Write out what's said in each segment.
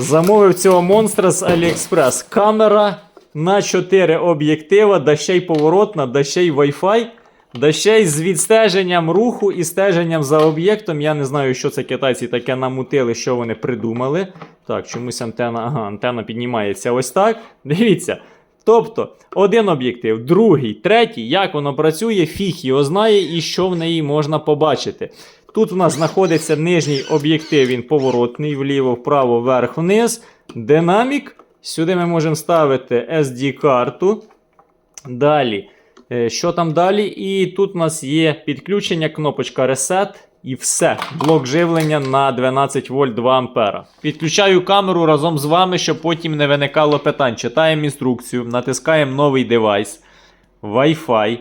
Замовив цього монстра з AliExpress. Камера на 4 об'єктива, да ще й поворотна, да ще й Wi-Fi, да ще й з відстеженням руху і стеженням за об'єктом. Я не знаю, що це китайці таке намутили, що вони придумали. Так, чомусь антена, ага, антена піднімається ось так. Дивіться. Тобто, один об'єктив, другий, третій, як воно працює, фіг його знає і що в неї можна побачити. Тут у нас знаходиться нижній об'єктив, він поворотний, вліво, вправо, вверх, вниз. Динамік. Сюди ми можемо ставити SD-карту. Далі. Е, Що там далі? І тут у нас є підключення, кнопочка Reset. І все. Блок живлення на 12 вольт 2 ампера. Підключаю камеру разом з вами, щоб потім не виникало питань. Читаємо інструкцію, натискаємо новий девайс, Wi-Fi.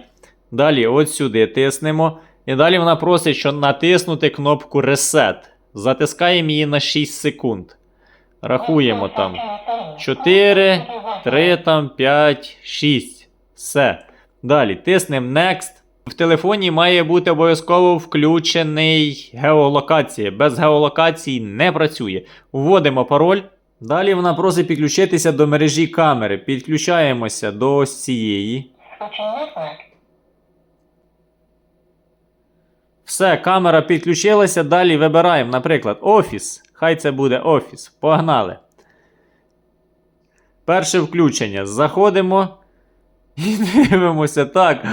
Далі от сюди тиснемо. І далі вона просить, що натиснути кнопку Reset. Затискаємо її на 6 секунд. Рахуємо там 4, 3, там, 5, 6. Все. Далі тиснемо Next. В телефоні має бути обов'язково включений геолокація. Без геолокації не працює. Вводимо пароль. Далі вона просить підключитися до мережі камери. Підключаємося до ось цієї. Все, камера підключилася. Далі вибираємо, наприклад, офіс. Хай це буде офіс. Погнали. Перше включення. Заходимо. І дивимося. Так.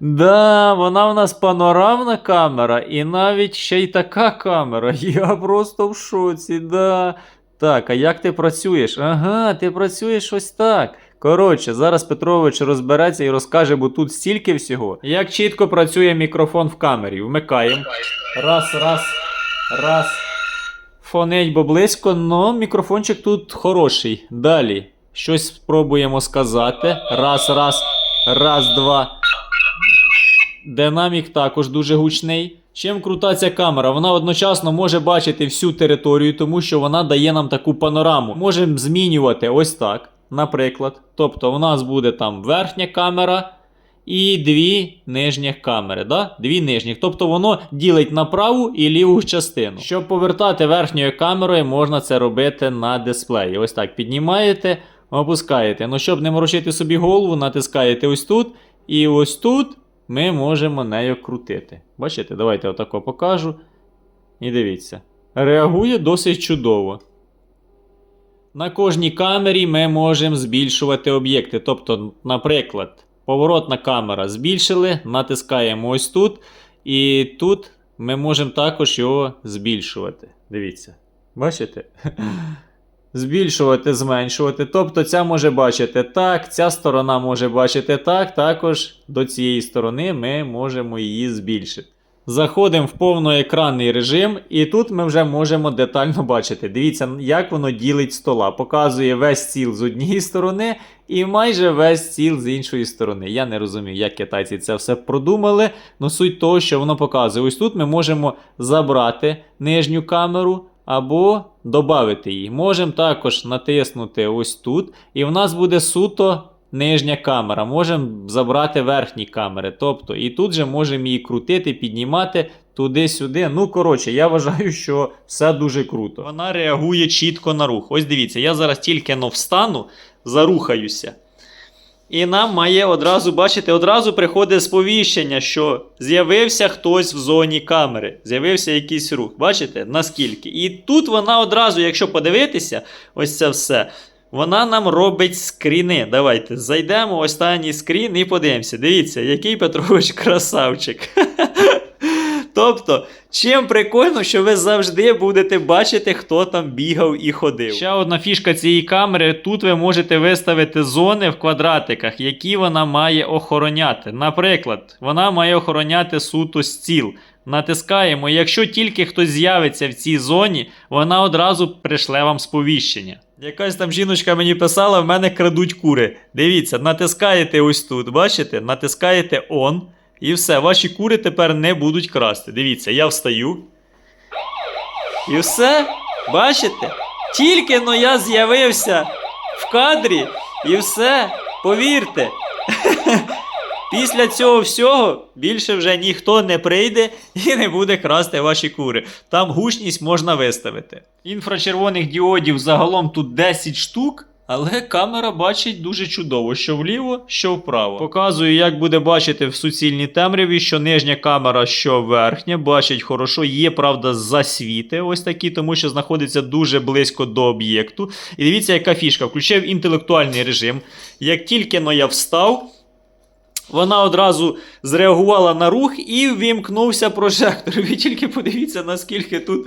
Да, вона в нас панорамна камера, і навіть ще й така камера. Я просто в шоці. Да. Так, а як ти працюєш? Ага, ти працюєш ось так. Коротше, зараз Петрович розбереться і розкаже, бо тут стільки всього. Як чітко працює мікрофон в камері. Вмикаємо. Раз, раз, раз. Фонить, бо близько, но мікрофончик тут хороший. Далі. Щось спробуємо сказати. Раз, раз, раз, два. Динамік також дуже гучний. Чим крута ця камера? Вона одночасно може бачити всю територію, тому що вона дає нам таку панораму. Можемо змінювати ось так, наприклад. Тобто, у нас буде там верхня камера і дві нижніх камери. Да? Дві нижніх. Тобто воно ділить на праву і ліву частину. Щоб повертати верхньою камерою, можна це робити на дисплеї. Ось так піднімаєте, опускаєте. Ну, щоб не морочити собі голову, натискаєте ось тут. І ось тут ми можемо нею крутити. Бачите, давайте отако покажу. І дивіться. Реагує досить чудово. На кожній камері ми можемо збільшувати об'єкти. Тобто, наприклад, поворотна камера збільшили, натискаємо ось тут. І тут ми можемо також його збільшувати. Дивіться. Бачите? Збільшувати, зменшувати. Тобто ця може бачити так, ця сторона може бачити так, також до цієї сторони ми можемо її збільшити. Заходимо в повноекранний режим, і тут ми вже можемо детально бачити. Дивіться, як воно ділить стола. Показує весь стіл з однієї сторони і майже весь стіл з іншої сторони. Я не розумію, як китайці це все продумали. але суть того, що воно показує. Ось тут ми можемо забрати нижню камеру або додати її. Можемо також натиснути ось тут, і в нас буде суто нижня камера. Можемо забрати верхні камери. Тобто, і тут же можемо її крутити, піднімати туди-сюди. Ну, коротше, я вважаю, що все дуже круто. Вона реагує чітко на рух. Ось дивіться, я зараз тільки но встану, зарухаюся. І нам має одразу, бачите, одразу приходить сповіщення, що з'явився хтось в зоні камери, з'явився якийсь рух. Бачите, наскільки? І тут вона одразу, якщо подивитися, ось це все, вона нам робить скріни. Давайте зайдемо, останній скрін і подивимося. Дивіться, який Петрович красавчик. Тобто, чим прикольно, що ви завжди будете бачити, хто там бігав і ходив. Ще одна фішка цієї камери: тут ви можете виставити зони в квадратиках, які вона має охороняти. Наприклад, вона має охороняти суто стіл. Натискаємо, якщо тільки хтось з'явиться в цій зоні, вона одразу пришле вам сповіщення. Якась там жіночка мені писала, в мене крадуть кури. Дивіться, натискаєте ось тут, бачите? Натискаєте on. І все, ваші кури тепер не будуть красти. Дивіться, я встаю. І все, бачите? Тільки но я з'явився в кадрі, і все, повірте. Після цього всього більше вже ніхто не прийде і не буде красти ваші кури. Там гучність можна виставити. Інфрачервоних діодів загалом тут 10 штук. Але камера бачить дуже чудово, що вліво, що вправо. Показую, як буде бачити в суцільній темряві, що нижня камера, що верхня, бачить хорошо. Є, правда, засвіти ось такі, тому що знаходиться дуже близько до об'єкту. І дивіться, яка фішка. Включив інтелектуальний режим. Як тільки но я встав, вона одразу зреагувала на рух і ввімкнувся прожектор. Ви тільки подивіться, наскільки тут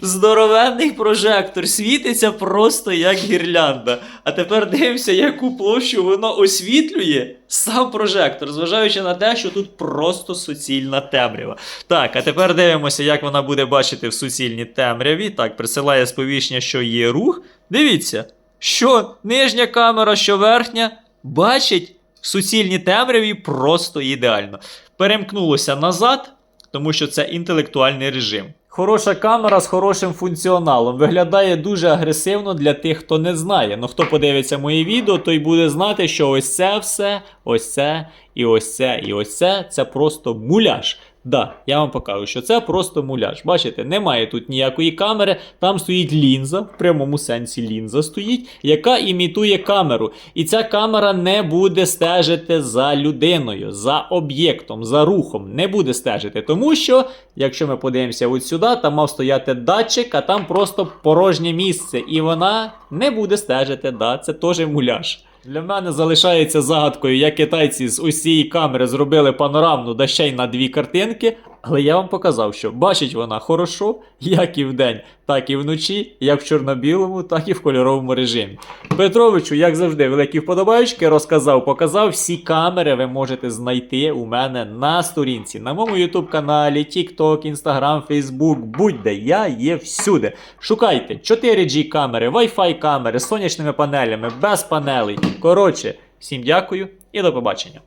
здоровенний прожектор світиться просто як гірлянда. А тепер дивимося, яку площу воно освітлює сам прожектор, зважаючи на те, що тут просто суцільна темрява. Так, а тепер дивимося, як вона буде бачити в суцільній темряві. Так, присилає сповіщення, що є рух. Дивіться, що нижня камера, що верхня, бачить в суцільній темряві просто ідеально. Перемкнулося назад, тому що це інтелектуальний режим. Хороша камера з хорошим функціоналом виглядає дуже агресивно для тих, хто не знає. Ну хто подивиться моє відео, той буде знати, що ось це все, ось це, і ось це, і ось це це просто муляж. Да, я вам покажу, що це просто муляж. Бачите, немає тут ніякої камери, там стоїть лінза, в прямому сенсі лінза стоїть, яка імітує камеру. І ця камера не буде стежити за людиною, за об'єктом, за рухом. Не буде стежити. Тому що, якщо ми подивимося от сюди, там мав стояти датчик, а там просто порожнє місце. І вона не буде стежити. Да, Це теж муляж. Для мене залишається загадкою, як китайці з усієї камери зробили панорамну да ще й на дві картинки. Але я вам показав, що бачить вона хорошо, як і вдень, так і вночі, як в чорно-білому, так і в кольоровому режимі. Петровичу, як завжди, великі вподобайки, розказав, показав. Всі камери ви можете знайти у мене на сторінці, на моєму YouTube каналі, TikTok, Instagram, Facebook, будь-де я є всюди. Шукайте 4G камери, Wi-Fi камери з сонячними панелями, без панелей. Коротше, всім дякую і до побачення.